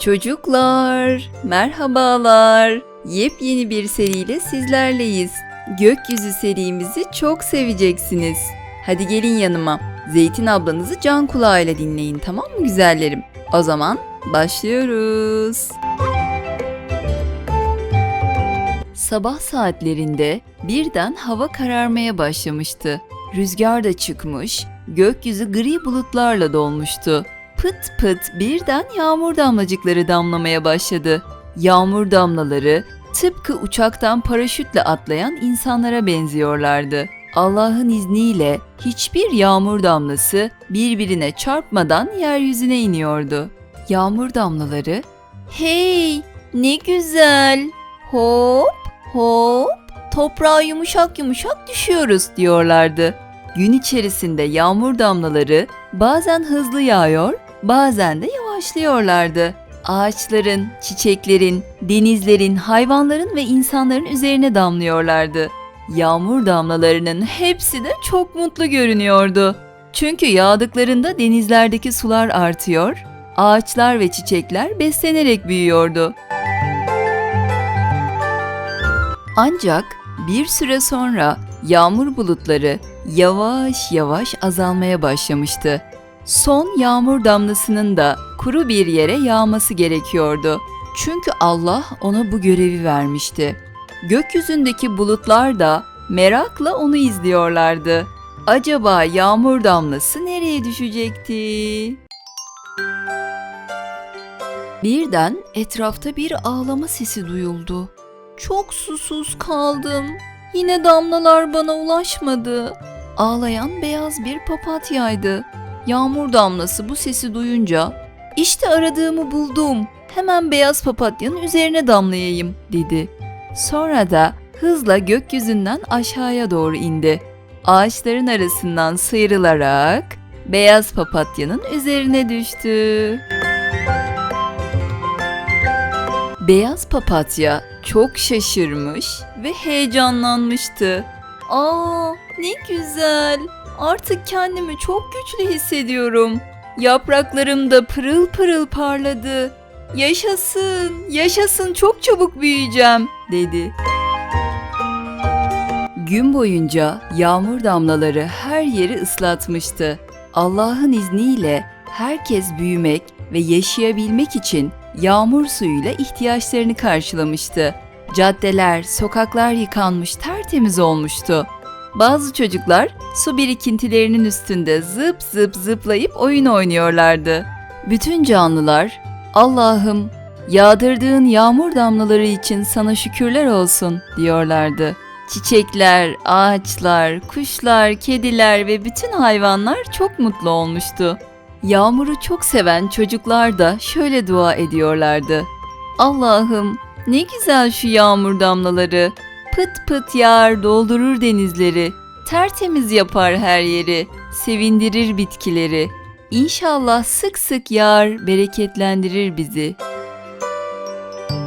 Çocuklar, merhabalar. Yepyeni bir seriyle sizlerleyiz. Gökyüzü serimizi çok seveceksiniz. Hadi gelin yanıma. Zeytin ablanızı can kulağıyla dinleyin tamam mı güzellerim? O zaman başlıyoruz. Sabah saatlerinde birden hava kararmaya başlamıştı. Rüzgar da çıkmış, gökyüzü gri bulutlarla dolmuştu. Pıt pıt birden yağmur damlacıkları damlamaya başladı. Yağmur damlaları tıpkı uçaktan paraşütle atlayan insanlara benziyorlardı. Allah'ın izniyle hiçbir yağmur damlası birbirine çarpmadan yeryüzüne iniyordu. Yağmur damlaları "Hey, ne güzel. Hop, hop, toprağa yumuşak yumuşak düşüyoruz." diyorlardı. Gün içerisinde yağmur damlaları bazen hızlı yağıyor, bazen de yavaşlıyorlardı. Ağaçların, çiçeklerin, denizlerin, hayvanların ve insanların üzerine damlıyorlardı. Yağmur damlalarının hepsi de çok mutlu görünüyordu. Çünkü yağdıklarında denizlerdeki sular artıyor, ağaçlar ve çiçekler beslenerek büyüyordu. Ancak bir süre sonra yağmur bulutları yavaş yavaş azalmaya başlamıştı. Son yağmur damlasının da kuru bir yere yağması gerekiyordu. Çünkü Allah ona bu görevi vermişti. Gökyüzündeki bulutlar da merakla onu izliyorlardı. Acaba yağmur damlası nereye düşecekti? Birden etrafta bir ağlama sesi duyuldu. Çok susuz kaldım. Yine damlalar bana ulaşmadı. Ağlayan beyaz bir papatyaydı. Yağmur damlası bu sesi duyunca işte aradığımı buldum. Hemen beyaz papatyanın üzerine damlayayım dedi. Sonra da hızla gökyüzünden aşağıya doğru indi. Ağaçların arasından sıyrılarak beyaz papatyanın üzerine düştü. Beyaz papatya çok şaşırmış ve heyecanlanmıştı. Aa, ne güzel. Artık kendimi çok güçlü hissediyorum. Yapraklarım da pırıl pırıl parladı. Yaşasın, yaşasın çok çabuk büyüyeceğim, dedi. Gün boyunca yağmur damlaları her yeri ıslatmıştı. Allah'ın izniyle herkes büyümek ve yaşayabilmek için yağmur suyuyla ihtiyaçlarını karşılamıştı. Caddeler, sokaklar yıkanmış, tertemiz olmuştu. Bazı çocuklar su birikintilerinin üstünde zıp zıp zıplayıp oyun oynuyorlardı. Bütün canlılar, Allah'ım yağdırdığın yağmur damlaları için sana şükürler olsun diyorlardı. Çiçekler, ağaçlar, kuşlar, kediler ve bütün hayvanlar çok mutlu olmuştu. Yağmuru çok seven çocuklar da şöyle dua ediyorlardı. Allah'ım ne güzel şu yağmur damlaları. Pıt pıt yağar doldurur denizleri. Tertemiz yapar her yeri. Sevindirir bitkileri. İnşallah sık sık yağar bereketlendirir bizi.